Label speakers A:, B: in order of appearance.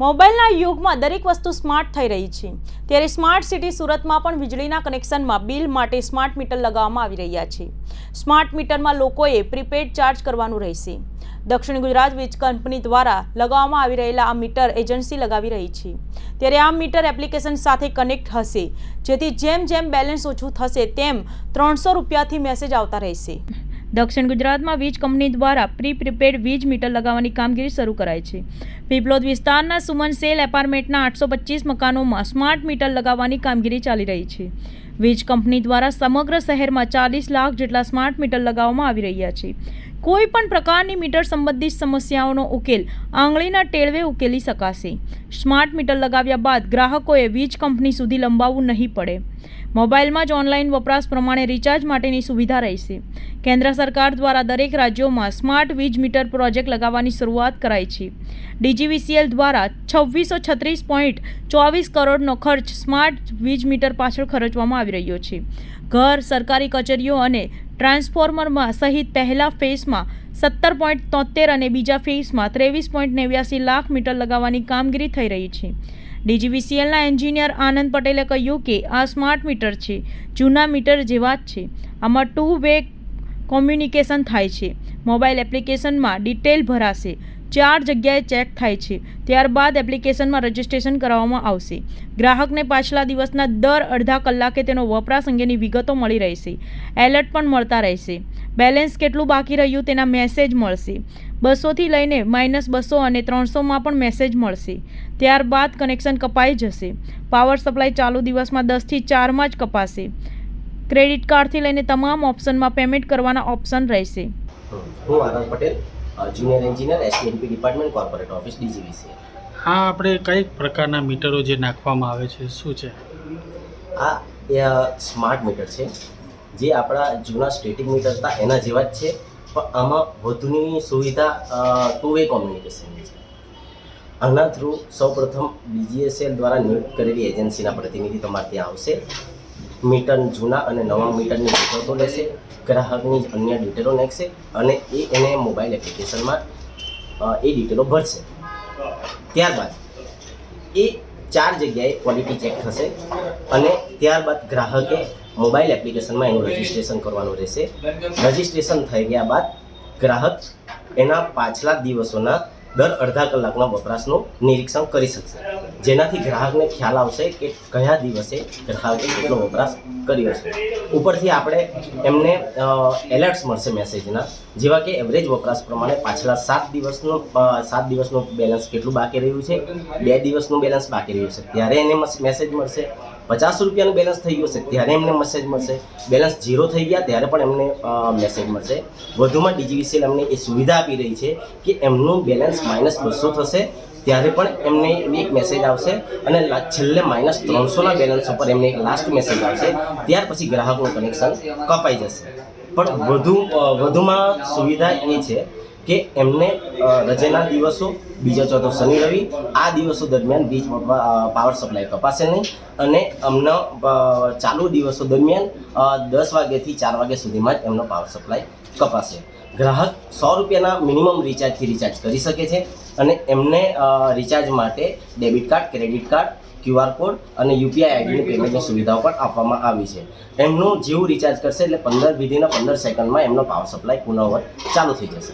A: મોબાઈલના યુગમાં દરેક વસ્તુ સ્માર્ટ થઈ રહી છે. ત્યારે સ્માર્ટ સિટી સુરતમાં પણ વીજળીના કનેક્શનમાં બિલ માટે સ્માર્ટ મીટર લગાવવામાં આવી રહ્યા છે. સ્માર્ટ મીટરમાં લોકોએ પ્રીપેડ ચાર્જ કરવાનું રહેશે. દક્ષિણ ગુજરાત વીજ કંપની દ્વારા લગાવવામાં આવી રહેલા આ મીટર એજન્સી લગાવી રહી છે. ત્યારે આ મીટર એપ્લિકેશન સાથે કનેક્ટ હશે. જેથી જેમ જેમ બેલેન્સ ઓછું થશે તેમ ત્રણસો રૂપિયાથી મેસેજ આવતા રહેશે. દક્ષિણ ગુજરાતમાં વીજ કંપની દ્વારા પ્રી પ્રિપેડ વીજ મીટર લગાવવાની કામગીરી શરૂ કરાઈ છે. પીપલોદ વિસ્તારના સુમન સેલ એપાર્ટમેન્ટના આઠસો પચીસ મકાનોમાં સ્માર્ટ મીટર લગાવવાની કામગીરી ચાલી રહી છે. વીજ કંપની દ્વારા સમગ્ર શહેરમાં ચાલીસ લાખ જેટલા સ્માર્ટ મીટર લગાવવામાં આવી રહ્યા છે. કોઈ પણ પ્રકારની મીટર સંબંધિત સમસ્યાઓનો ઉકેલ આંગળીના ટેળવે ઉકેલી શકાશે. સ્માર્ટ મીટર લગાવ્યા બાદ ગ્રાહકોએ વીજ કંપની સુધી લંબાવવું નહીં પડે. મોબાઈલમાં જ ઓનલાઈન વપરાશ પ્રમાણે રિચાર્જ માટેની સુવિધા રહેશે. કેન્દ્ર સરકાર દ્વારા દરેક રાજ્યોમાં સ્માર્ટ વીજ મીટર પ્રોજેક્ટ લગાવવાની શરૂઆત કરાઈ છે. ડીજીવીસીએલ દ્વારા છવ્વીસો છત્રીસ પોઈન્ટ ચોવીસ કરોડનો ખર્ચ સ્માર્ટ વીજ મીટર પાછળ ખર્ચવામાં આવી રહ્યો છે. ઘર, સરકારી કચેરીઓ અને ટ્રાન્સફોર્મરમાં સહિત પહેલા ફેઝમાં સત્તર પોઈન્ટ તોતેર અને બીજા ફેઝમાં ત્રેવીસ પોઈન્ટ નેવ્યાસી લાખ મીટર લગાવવાની કામગીરી થઈ રહી છે. ડીજીવીસીએલના એન્જિનિયર આનંદ પટેલે કહ્યું કે આ સ્માર્ટ મીટર છે, જૂના મીટર જેવા જ છે. આમાં ટુ વે કોમ્યુનિકેશન થાય છે. મોબાઈલ એપ્લિકેશનમાં ડિટેલ ભરાશે. ચાર જગ્યાએ ચેક થાય છે. ત્યારબાદ એપ્લિકેશનમાં રજિસ્ટ્રેશન કરાવવામાં આવશે. ગ્રાહકને પાછલા દિવસના દર અડધા કલાકે તેનો વપરાશ અંગેની વિગતો મળી રહેશે. એલર્ટ પણ મળતા રહેશે. બેલેન્સ કેટલું બાકી રહ્યું તેના મેસેજ મળશે. બસોથી લઈને માઇનસ બસો અને ત્રણસોમાં પણ મેસેજ મળશે. ત્યારબાદ કનેક્શન કપાઈ જશે. પાવર સપ્લાય ચાલુ દિવસમાં દસથી ચારમાં જ કપાશે. ક્રેડિટ કાર્ડથી લઈને તમામ ઓપ્શનમાં પેમેન્ટ કરવાના ઓપ્શન રહેશે.
B: Patel. Junior engineer STNP department corporate office DGVC
C: હા આપણે કઈ પ્રકારના મીટરો જે નાખવામાં આવે છે શું છે?
B: આ એ સ્માર્ટ મીટર છે જે આપણા જૂના સ્ટેટિક મીટર હતા એના જેવા જ છે પણ આમાં વધુની સુવિધા ટુ વે કોમ્યુનિકેશનની છે. આના થ્રુ સૌપ્રથમ બીજીએસએલ દ્વારા નિયુક્ત કરેલી એજન્સીના પ્રતિનિધિ તમારે ત્યાં આવશે. મીટર જૂના અને નવા મીટરની વિગતો લેશે, ગ્રાહકની અન્ય ડિટેલો નાખશે અને એ એને મોબાઈલ એપ્લિકેશનમાં એ ડિટેલો ભરશે. ત્યારબાદ એ ચાર જગ્યાએ ક્વોલિટી ચેક થશે અને ત્યારબાદ ગ્રાહકે મોબાઈલ એપ્લિકેશનમાં એનું રજિસ્ટ્રેશન કરવાનું રહેશે. રજિસ્ટ્રેશન થઈ ગયા બાદ ગ્રાહક એના પાછલા દિવસોના દર અડધા કલાકના વપરાશનું નિરીક્ષણ કરી શકશે. જેનાથી ગ્રાહકને ખ્યાલ આવશે કે કયા દિવસે ગ્રાહકે કેટલો વપરાશ કર્યો છે. ઉપરથી આપણે એમને એલર્ટ્સ મળશે મેસેજના જેવા કે એવરેજ વપરાશ પ્રમાણે પાછલા સાત દિવસનું સાત દિવસનું બેલેન્સ કેટલું બાકી રહ્યું છે? બે દિવસનું બેલેન્સ બાકી રહ્યું છે. ત્યારે એને મેસેજ મળશે. પચાસ રૂપિયાનું બેલેન્સ થઈ ગયું છે. ત્યારે એમને મેસેજ મળશે. બેલેન્સ ઝીરો થઈ ગયા, ત્યારે પણ એમને મેસેજ મળશે. વધુમાં ડીજીવીસીએલ એમને એ સુવિધા આપી રહી છે કે એમનું બેલેન્સ માઇનસ બસો થશે ત્યારે પણ એમને એક મેસેજ આવશે અને છેલ્લે માઇનસ ત્રણસોના બેલેન્સ ઉપર એમને એક લાસ્ટ મેસેજ આવશે. ત્યાર પછી ગ્રાહકનું કનેક્શન કપાઈ જશે. પણ વધુ વધુમાં સુવિધા એ છે કે એમને રજાના દિવસો, બીજો ચોથો શનિ, રવિ, આ દિવસો દરમિયાન વીજ પાવર સપ્લાય કપાશે નહીં અને અમને ચાલુ દિવસો દરમિયાન દસ વાગ્યાથી ચાર વાગ્યા સુધીમાં જ એમનો પાવર સપ્લાય કપાશે. ગ્રાહક સો રૂપિયાના મિનિમમ રિચાર્જથી રિચાર્જ કરી શકે છે અને એમને રિચાર્જ માટે debit card credit card QR code અને યુપીઆઈ આઈડીની પેમેન્ટની સુવિધાઓ પણ આપવામાં આવી છે. એમનું જેવું રિચાર્જ કરશે એટલે પંદર વિધિના પંદર સેકન્ડમાં એમનો પાવર સપ્લાય પુનઃવત ચાલુ થઈ જશે.